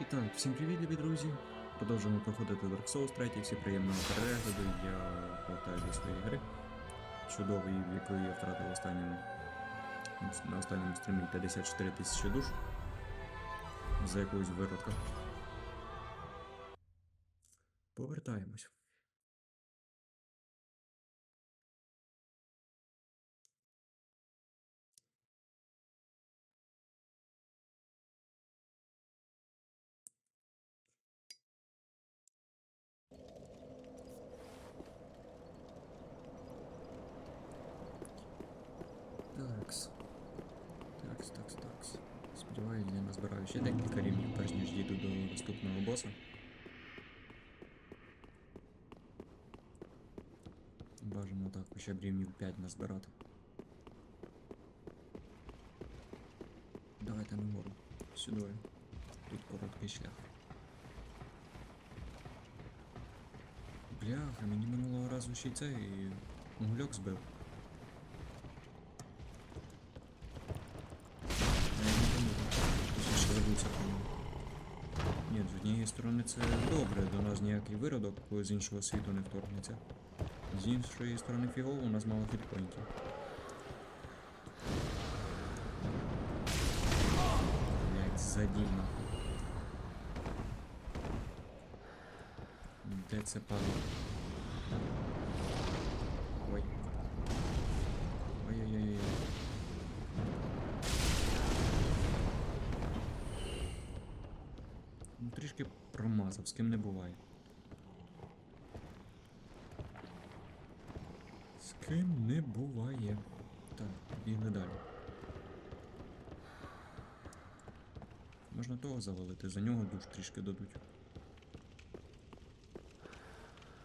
І так, всім привіт, любі друзі! Продовжуємо проходити Dark Souls 3, всі приємного перегляду. Я повертаю до своєї гри. Чудової, в якої я втратив останньому, на останньому стрімі 54 тисячі душ за якусь виродка. Повертаємось. Хоча б рівнів 5 назбирати. Давайте нагору. Сюди. Тут короткий шлях. Бляха, мені минулого разу ще й збив. Не помітив. Точніше, забувся. Ні, з однієї сторони це добре, до нас ніякий виродок з іншого світу не вторгнеться. З іншої сторони фігово, у нас мало хітпоінтів. Блять, задільно. Де це падало? Ой. Ой-ой-ой. Ну, трішки промазав, з ким не буває. З ким не буває. Так, бігли далі. Можна того завалити, за нього душ трішки дадуть.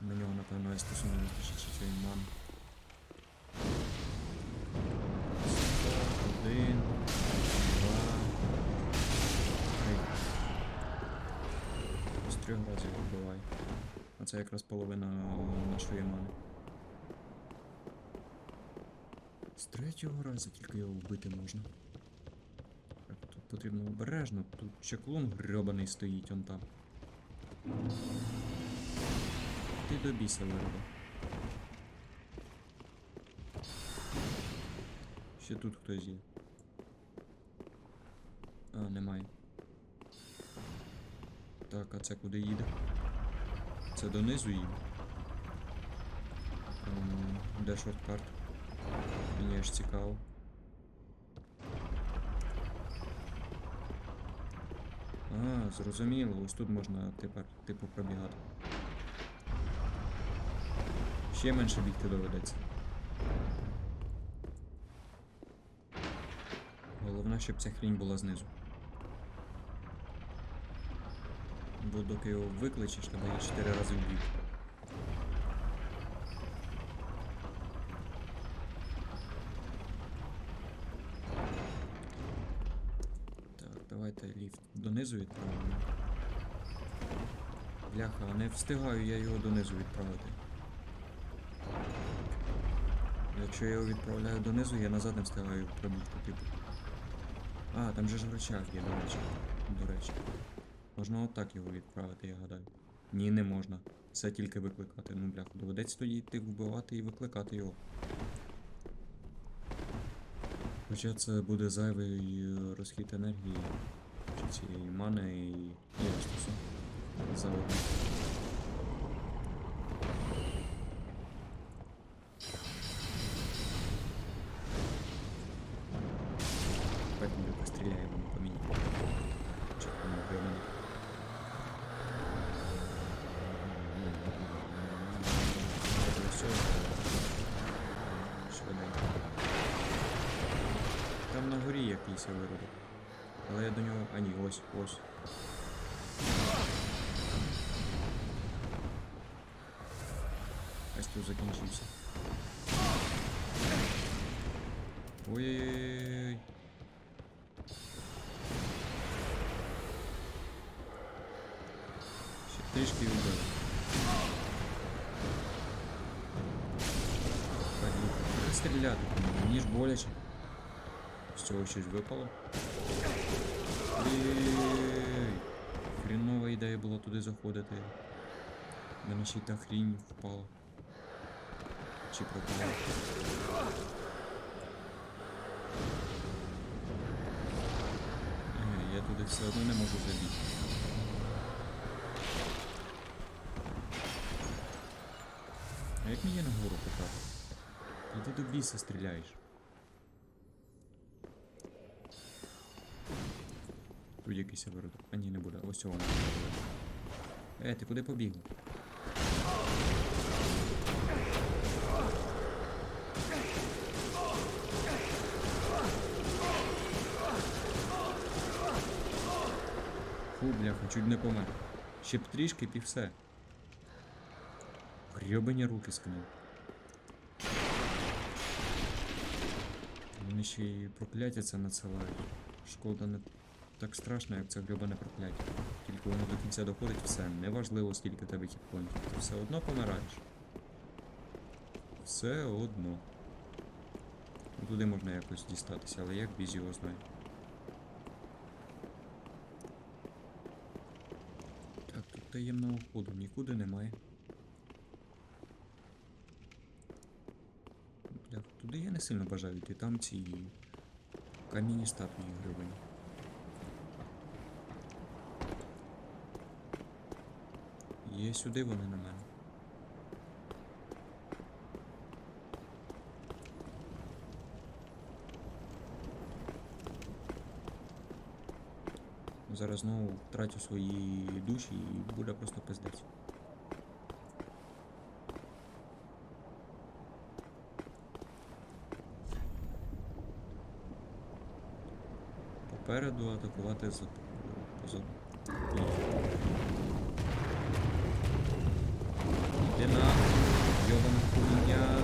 На нього, напевно, я стосунок вистачить чи цієї мами. Один, два, три. З трьох разів вбивай. А це якраз половина нашої мани. З третього разу тільки його вбити можна. Так, тут потрібно обережно, тут чеклун грьобаний стоїть он там. Ти до біса вироби. Ще тут хтось є. А, немає. Так, а це куди їде? Це донизу їде. Ем, Де шорткарт? Мені аж цікаво. А, зрозуміло, ось тут можна тепер типу пробігати. Ще менше бігти доведеться. Головне, щоб ця хрінь була знизу. Бо доки його викличеш, тебе є 4 рази вб'ють. Так, давайте ліфт донизу відправимо. Бляха, не встигаю я його донизу відправити. Якщо я його відправляю донизу, я назад не встигаю пробігти, типу. А, там же ж рычаг є, до речі. До речі. Можна отак його відправити, я гадаю. Ні, не можна. Це тільки викликати. Ну, бляха, доведеться тоді йти вбивати і викликати його. Хоча це буде зайвий е, розхід енергії чи цієї мани і, і ресурсу. Заодно. Поэтому Ось тут закінчився. Ой-ой-ой. Ще трішки і вбили. Так, ну, стріляти ж боляче. З цього щось випало. Ой-ой-ой. ідея була Мене ще й та хрінь впала. Чи. Ага, я туди все одно не можу забігти. А як мені нагору потрапити? Та ти до біса стріляєш. Тут якийсь виродок. А ні, не буде. Ось цього не буде. Е, ти куди побігла? Бляха, чуть не помер. Ще б трішки і все. Грьобані руки скинув. Вони ще й прокляття це надсилають. Шкода не так страшно, як це грьобане прокляття. Тільки воно до кінця доходить, все. Неважливо, скільки тебе хітпоінтів. Ти все одно помираєш. Все одно. Туди можна якось дістатися, але як біз його знає. Так, тут таємного ходу нікуди немає. Бля, туди я не сильно бажаю йти, там ці камінні статуї гривень. Є сюди вони на мене. Зараз знову втратю свої душі і буде просто пиздець. Попереду атакувати з позаду. Іди на йобана хуйня.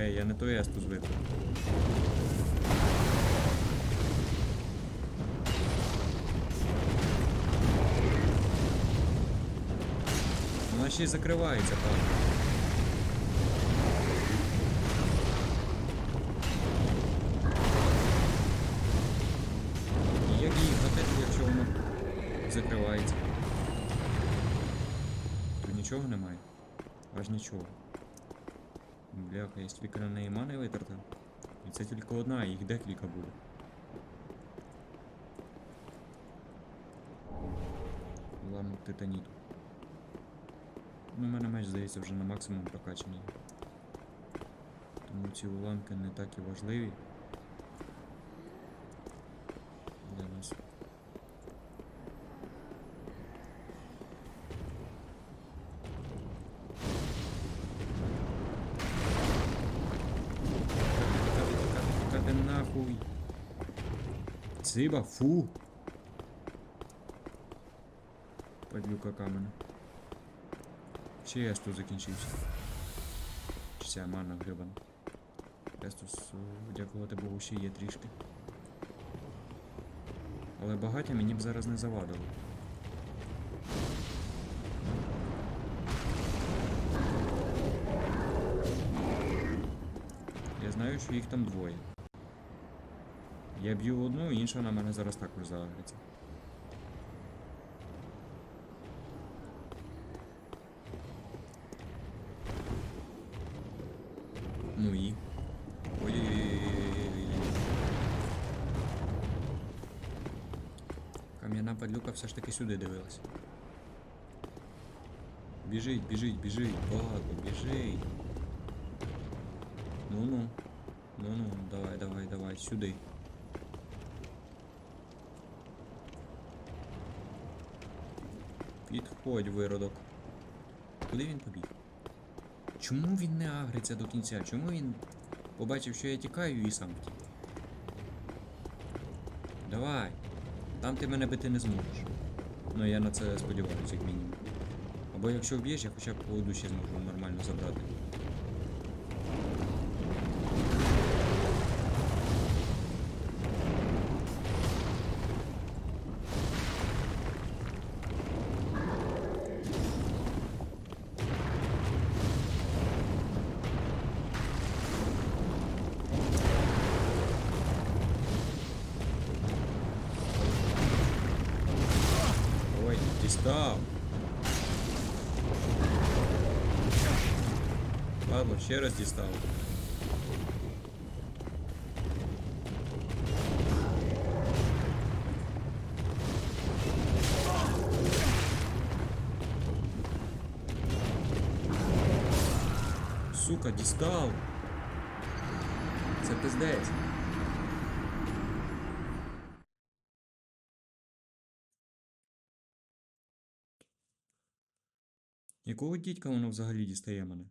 Окей, я не той есту звик. Вона ще й закривається. І Як закривається? Тут нічого немає? Аж нічого. Бляха, я стільки на неї мани. І це тільки одна, їх декілька буде. Ламу титаніту. Ну, у мене меч, здається, вже на максимум прокачаний. Тому ці уламки не так і важливі. Для нас. Тікати нахуй. Циба, фу. Падлюка камена. Чи Естус закінчився? Чи ця мана грибана? Естус, е, дякувати Богу, ще є трішки. Але багаття мені б зараз не завадило. Я знаю, що їх там двоє. Я б'ю одну, інша на мене зараз також загриться. Ну і. Ой-ой-ой. Кам'яна падлюка все ж таки сюди дивилась. Біжить, біжить, біжить, багато, біжить. Ну-ну. Ну-ну, давай, давай, давай, сюди. Підходь, виродок. Куди він побіг? Чому він не агриться до кінця? Чому він побачив, що я тікаю і сам втік? Давай. Там ти мене бити не зможеш. Ну я на це сподіваюся, як мінімум. Або якщо вб'єш, я хоча б по душі зможу нормально забрати. Ще раз дістав. Сука, дістав. Це пиздець. Якого дідька воно взагалі дістає мене?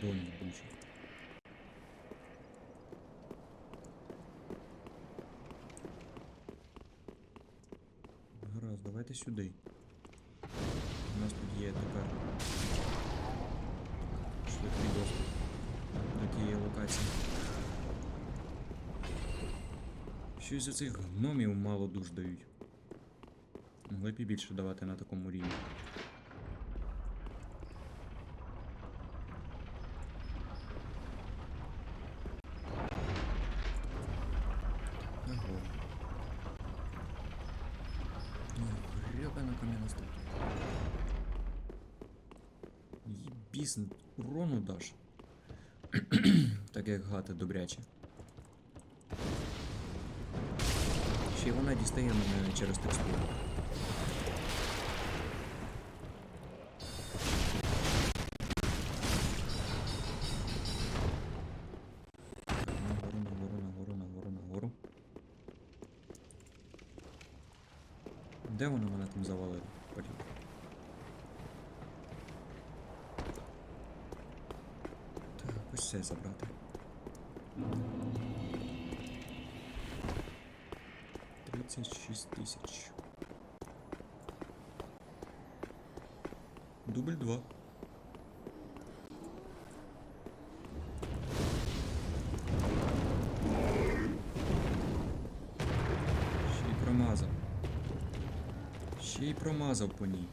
Гандон єбучий. Гаразд, давайте сюди. У нас тут є тепер швидкий доступ до тієї локації. Щось за цих гномів мало душ дають. Могли б і більше давати на такому рівні. Ого. Ну, гребана кам'яна статуя. Єбіс, урону даш. так як гати добряче. Ще й вона дістає мене через текстуру. Де воно мене там завалило? Так, забрати. Тридцять шість тисяч. Дубль два. Ще й промазав. Ще й промазав по ній.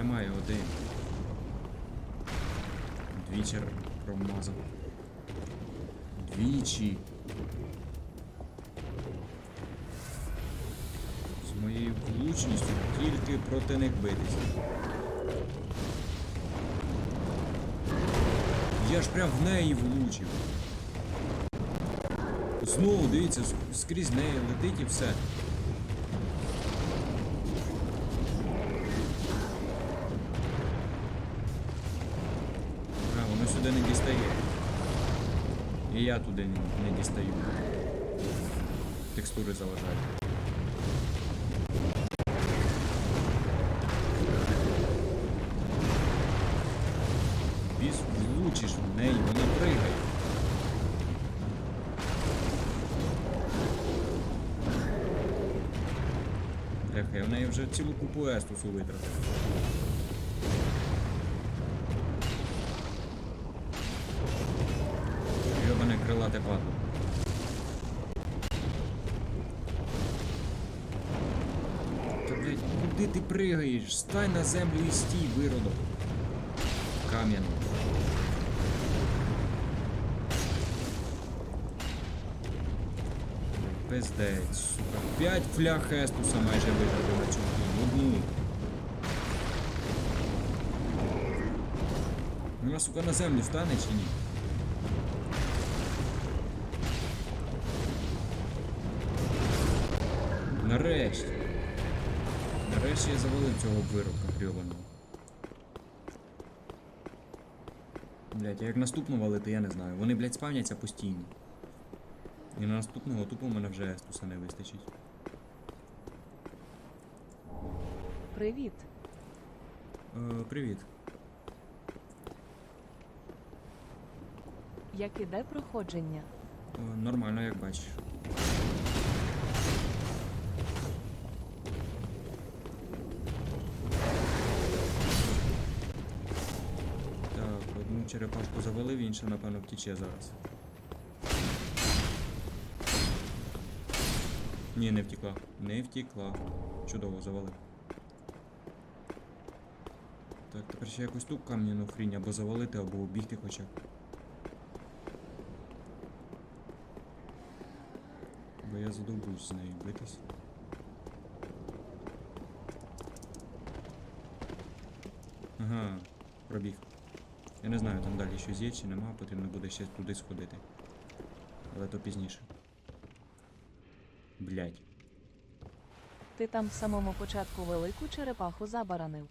Тримай один. Двічі промазав. Двічі. З моєю влучністю тільки проти них битися. Я ж прям в неї влучив. Знову дивіться, скрізь неї летить і все. Я туди не, дістаю. Текстури заважають. Біз влучиш в неї, вона пригає. Я в неї вже цілу купу естусу витратив. Пригаєш? Стань на землю і стій, виродок. Кам'яно. Пиздець, сука. П'ять флях Естуса майже виграли на хрінь. Одну. Вона, сука, на землю стане чи ні? Я завалив цього виробка грьобаного. Блять, як наступну валити, я не знаю. Вони, блять, спавняться постійно. І на наступного тупо в мене вже естуса не вистачить. Привіт. Е, привіт. Як іде проходження? Е, нормально, як бачиш. Черепашку завалив, інша, напевно, втіче зараз. Ні, не втекла. Не втекла. Чудово, завалив. Так, тепер ще якусь ту кам'яну хрінь або завалити, або обігти хоча б. Бо я задовбуюсь з нею битись. Ага, пробіг. Я не знаю, там далі щось є чи нема, потрібно буде ще туди сходити. Але то пізніше. Блять. Ти там в самому початку велику черепаху забаранив.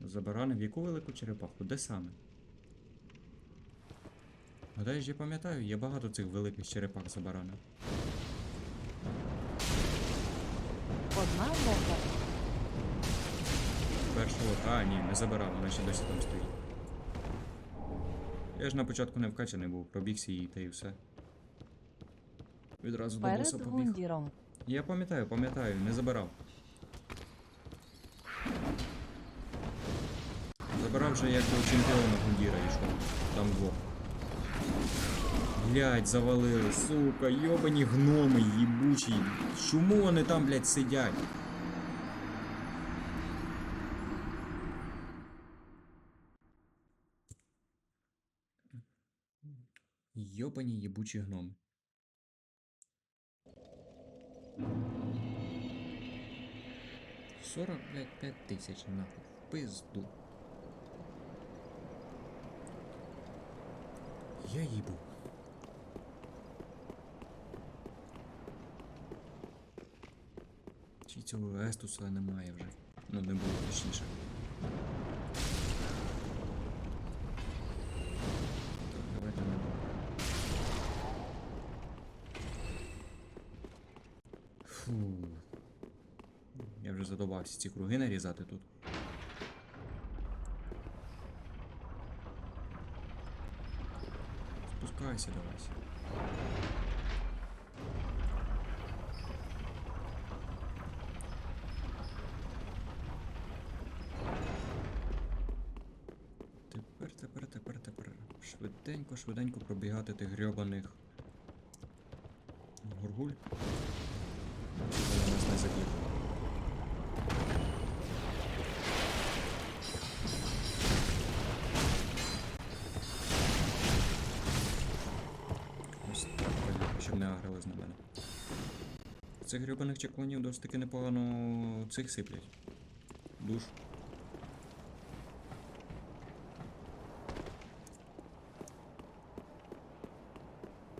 Забаранив яку велику черепаху? Де саме? Гадаєш, я пам'ятаю, є багато цих великих черепах забаранив. Одна лока. Першого, а ні, не забирав, вона ще досі там стоїть. Я ж на початку не вкачаний був, пробігся її та і все. Відразу до боса побіг. гундіром. Я пам'ятаю, пам'ятаю, не забирав. Забирав вже як до чемпіона Гундіра йшов. Там двох. Блять, завалили, сука, йобані гноми, їбучі. Чому вони там, блять, сидять? Йобані їбучі гноми. Сорок, пять тисяч нахуй. Пизду. Я їбу. Чи цього Естуса немає вже? Ну, не було точніше. Так, давайте не Фу. Вже ці круги нарізати тут. Спускайся давайся. Тепер, тепер, тепер, тепер. Швиденько, швиденько пробігати тих грьобаних горгуль. Цих грибаних чеклунів досить таки непогано цих сиплять. Душ.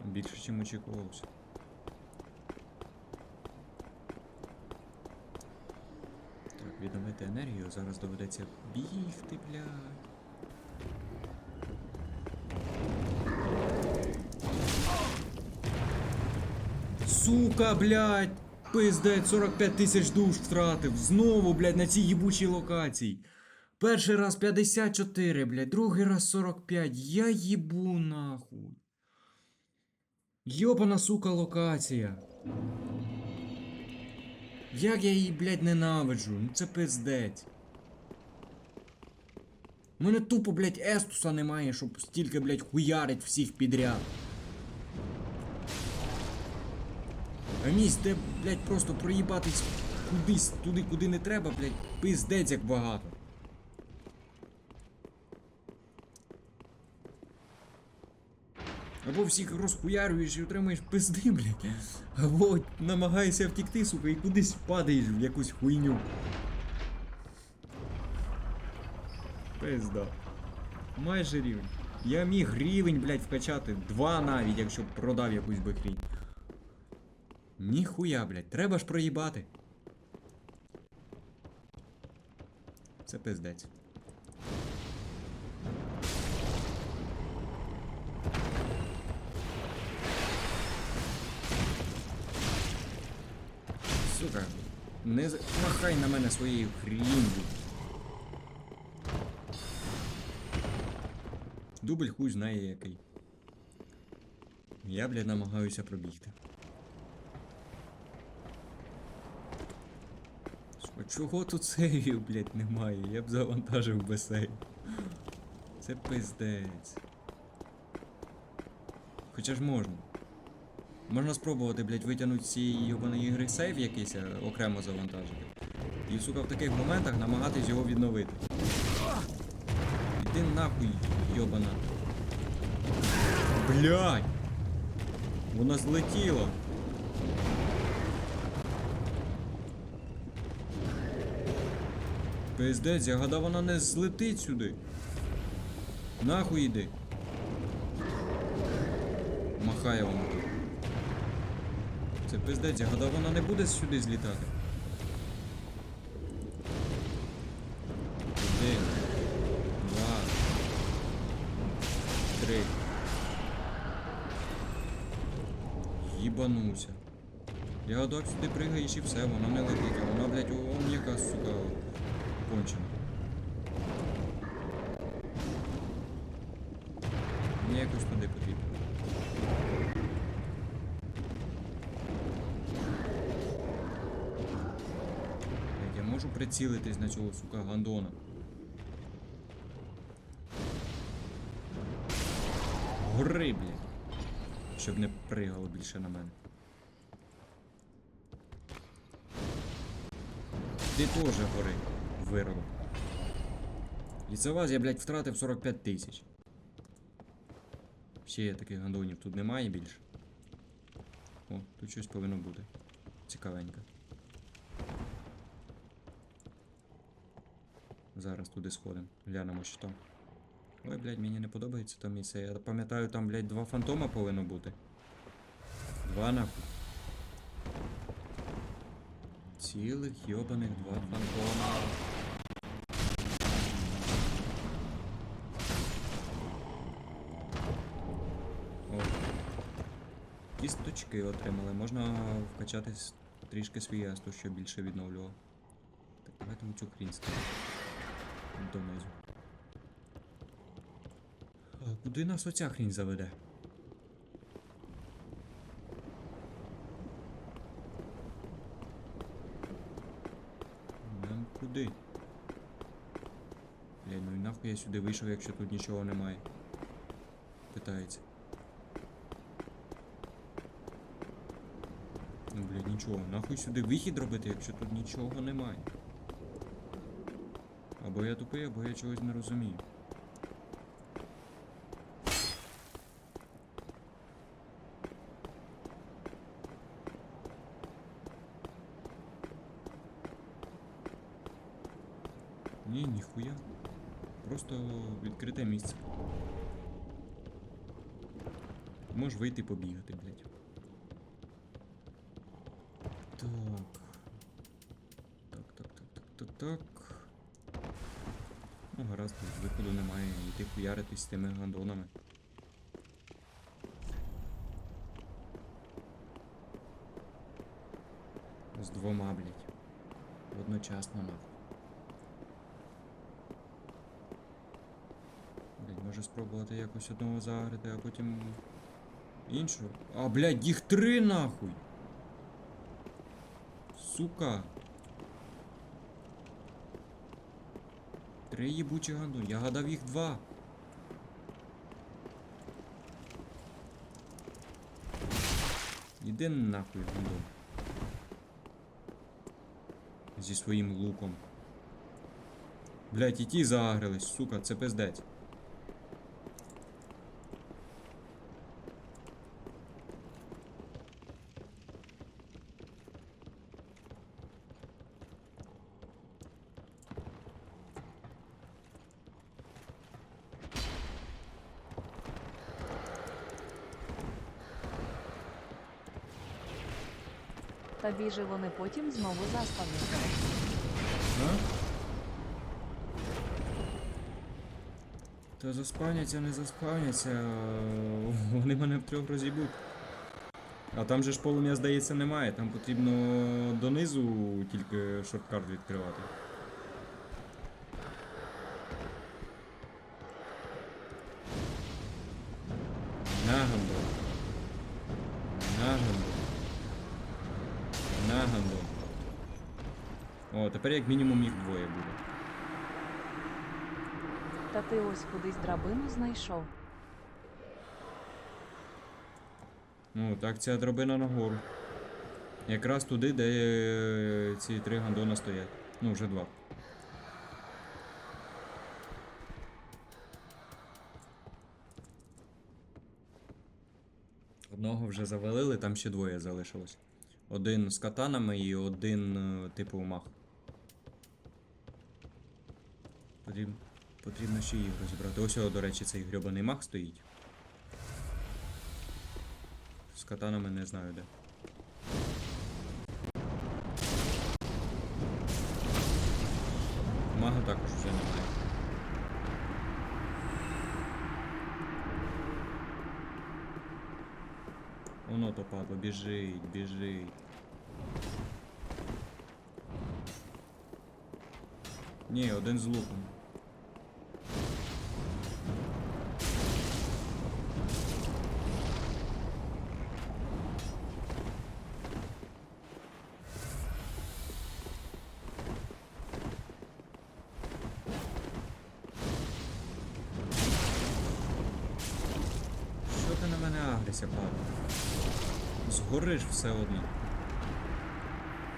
Більше, ніж очікувалося. Так, відновити енергію, зараз доведеться бігти, блядь. Сука, блядь! Пиздець, 45 тисяч душ втратив. Знову, блядь, на цій їбучій локації. Перший раз 54, блядь, другий раз 45. Я їбу нахуй. Йобана, сука, локація. Як я її, блядь, ненавиджу? Ну це пиздець. У мене тупо, блядь, естуса немає, щоб стільки, блядь, хуярить всіх підряд. Місць, де, блядь, просто проїбатись кудись, туди, куди не треба, блядь, пиздець як багато. Або всіх розхуярюєш і отримуєш пизди, блядь. Або намагаєшся втікти, сука, і кудись падаєш в якусь хуйню. Пизда. Майже рівень. Я міг рівень, блядь, вкачати. Два навіть, якщо б продав якусь би хрінь. Ніхуя, блядь, треба ж проїбати. Це пиздець. Сука, не махай на мене своєю хрінью. Дубль хуй знає який. Я, блядь, намагаюся пробігти. Сука, чого тут сейвів, блядь, немає? Я б завантажив без сейв. Це пиздець. Хоча ж можна. Можна спробувати, блядь, витягнути цієї йобаної ігри сейв якийсь, окремо завантажити. І, сука, в таких моментах намагатись його відновити. Іди нахуй, йобана. Блядь! Вона злетіла. Пиздець, я гадав, вона не злетить сюди. Нахуй іди. Махає вона тут. Це пиздець, я гадав, вона не буде сюди злітати. Один. Два. Три. Їбануся. Я гадав, сюди пригаєш і все, вона не летить, вона, блядь, он яка, сука, кончена. Мені якось туди потрібно. Блядь, Я можу прицілитись на цього, сука, гандона. Гори, блядь. Щоб не пригало більше на мене. Ти теж гори, за вас я, блядь, втратив 45 тисяч. Ще таких гандонів тут немає більше. О, тут щось повинно бути. Цікавенько. Зараз туди сходимо. Глянемо, що там. Ой, блядь, мені не подобається там місце. Я пам'ятаю, там, блядь, два фантома повинно бути. Два нахуй. Цілих йобаних два фантома. Кісточки отримали. Можна вкачати трішки свій асту, щоб більше відновлював. Так, давайте ми цю хрінь ставимо. Донизу. А куди нас оця хрінь заведе? Нам куди? Блядь, ну і нахуй я сюди вийшов, якщо тут нічого немає. Питається. Ну, блядь, нічого. Нахуй сюди вихід робити, якщо тут нічого немає. Або я тупий, або я чогось не розумію. Ні, ніхуя. Просто відкрите місце. Можеш вийти побігати, блядь. Так. Ну, гаразд, виходу немає. Йти хуяритись з тими гандонами. З двома, блядь. Одночасно нахуй. Блядь, може спробувати якось одного загрити, а потім іншого. А, блядь, їх три нахуй! Сука! Три їбучі ганду. Я гадав їх два. Іди нахуй, ганду. Зі своїм луком. Блять, і ті загрились, сука, це пиздець. Біже вони потім знову заспавняться. Та заспавняться, не заспавняться. Вони мене втрьох розібуть. А там же ж полум'я, здається, немає. Там потрібно донизу тільки шорткарт відкривати. Тепер як мінімум їх двоє буде. Та ти ось кудись драбину знайшов. Ну, так ця драбина нагору. Якраз туди, де е, ці три гандона стоять. Ну, вже два. Одного вже завалили, там ще двоє залишилось. Один з катанами і один, е, типу, мах. Потрібно, потрібно ще їх розібрати. Ось, до речі, цей грьобаний мах стоїть. З катанами не знаю де. Мага також вже немає. Воно то падло, біжить, біжить. Ні, один з луком. Все одно.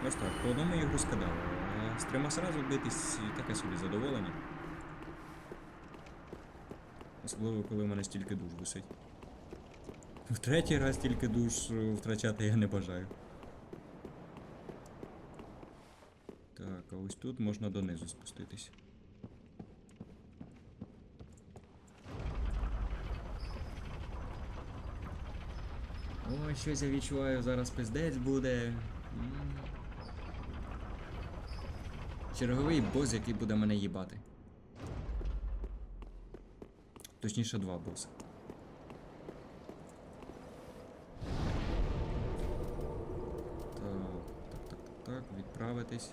Ось так, по одному скидав, а з трьома сразу битись таке собі задоволення. Особливо, коли в мене стільки душ висить. В третій раз стільки душ е, втрачати я не бажаю. Так, а ось тут можна донизу спуститись. Ой, щось я відчуваю, зараз пиздець буде. Черговий бос, який буде мене їбати. Точніше, два боси. Так, так, так, так, відправитись.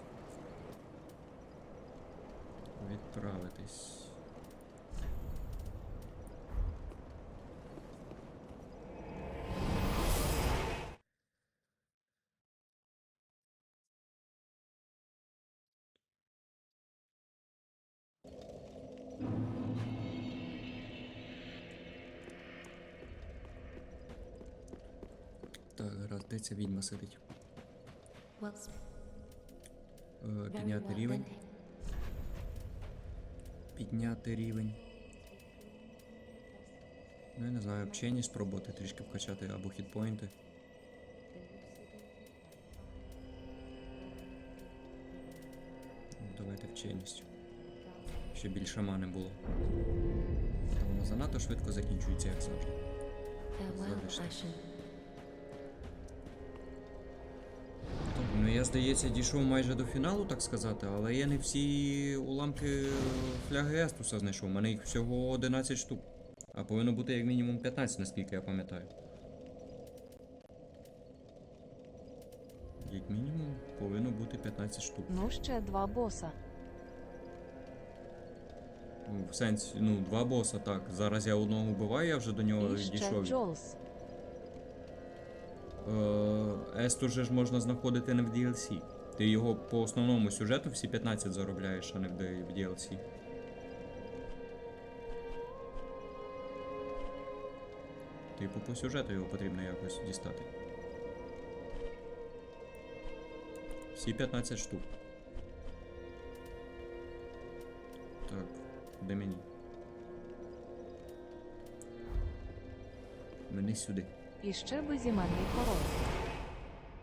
Відправитись. Так, гаразд, де ця відьма сидить? Е, підняти рівень. Підняти рівень. Ну, я не знаю, вчені спробувати трішки вкачати або хітпоінти. Ну, Давайте вченість. Ще більше мани було. Та воно занадто швидко закінчується, як завжди. Farewell, Залиште. Ну я, здається, дійшов майже до фіналу, так сказати, але я не всі уламки фляги Естуса знайшов. У мене їх всього 11 штук. А повинно бути як мінімум 15, наскільки я пам'ятаю. Як мінімум повинно бути 15 штук. Ну ще два боса. Ну, В сенсі, ну, два боса, так. Зараз я одного вбиваю, я вже до нього І ще дійшов. Джолс. Е, Есту же ж можна знаходити не в DLC. Ти його по основному сюжету всі 15 заробляєш, а не в DLC. Типу по сюжету його потрібно якось дістати. Всі 15 штук. Так, де мені? Мені сюди. І ще безіменний король.